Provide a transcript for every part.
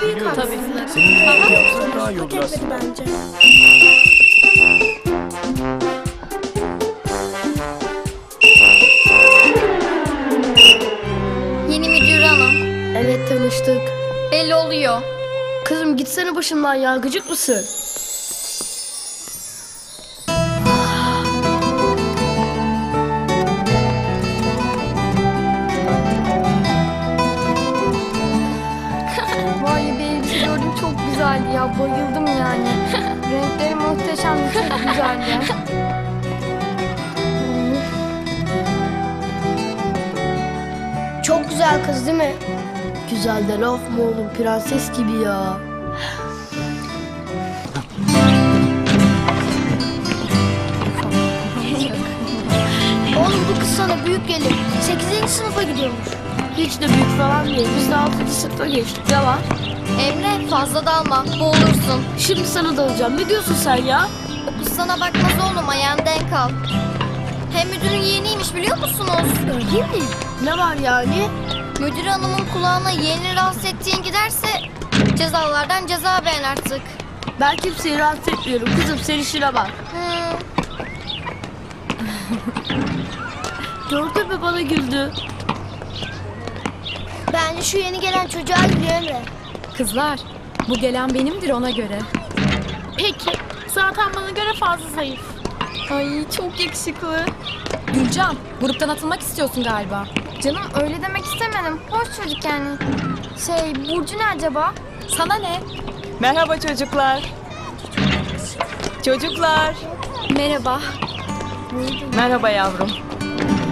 de büyük haksızlık. Senin gibi yapsan daha iyi olur Hak aslında. etmedi bence. Yeni müdür hanım. Evet tanıştık. Belli oluyor. Kızım gitsene başımdan ya gıcık mısın? Gördüm çok güzeldi ya bayıldım yani. Renkleri muhteşemdi çok güzeldi. Çok güzel kız değil mi? Güzel de laf mı oğlum prenses gibi ya. Oğlum bu kız sana büyük gelir. 8. sınıfa gidiyormuş. Hiç de büyük falan değil. Biz de 6. sınıfta geçtik. Emre fazla dalma. Boğulursun. Şimdi sana dalacağım. Ne diyorsun sen ya? Okul sana bakmaz oğlum ayağın denk al. Hem müdürün yeğeniymiş biliyor musunuz? Öyle mi? Ne var yani? Müdür hanımın kulağına yeğeni rahatsız ettiğin giderse cezalardan ceza beğen artık. Ben kimseyi rahatsız etmiyorum. Kızım sen işine bak. Hmm. Gördün mü bana güldü. Bence şu yeni gelen çocuğa gülüyor. Kızlar, bu gelen benimdir ona göre. Peki. Zaten bana göre fazla zayıf. Ay çok yakışıklı. Gülcan, gruptan atılmak istiyorsun galiba. Canım öyle demek istemedim. Hoş çocuk yani. Şey Burcu ne acaba? Sana ne? Merhaba çocuklar. Çocuklar. Merhaba. Merhaba yavrum.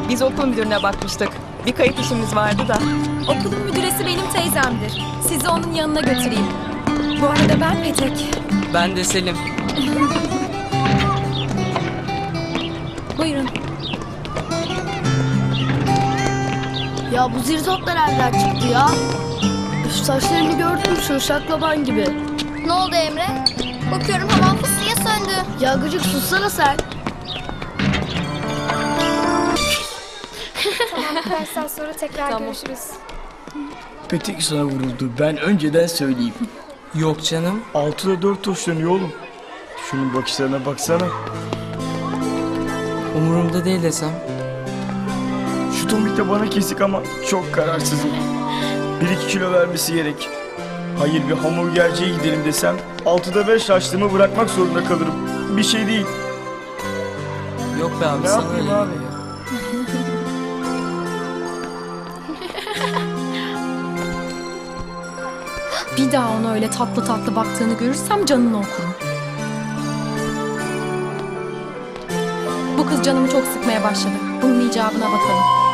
Biz okul müdürüne bakmıştık. Bir kayıt işimiz vardı da. Okulun müdüresi benim teyzemdir. Sizi onun yanına götüreyim. Bu arada ben Petek. Ben de Selim. Buyurun. Ya bu zirzotlar nereden çıktı ya? Şu saçlarını gördün mü şu şaklaban gibi. Ne oldu Emre? Bakıyorum havan fıstığa söndü. Ya gıcık sussana sen. Dersden sonra tekrar görüşürüz. Petek sana vuruldu. Ben önceden söyleyeyim. Yok canım. Altıda dört hoşlanıyor oğlum. Şunun bakışlarına baksana. Umurumda değil desem. Şu tomik de bana kesik ama çok kararsızım. Bir iki kilo vermesi gerek. Hayır bir hamburgerciye gidelim desem altıda beş açlığımı bırakmak zorunda kalırım. Bir şey değil. Yok be abi Ne sana yapayım öyle abi? Bir daha ona öyle tatlı tatlı baktığını görürsem canını okurum. Bu kız canımı çok sıkmaya başladı. Bunun icabına bakalım.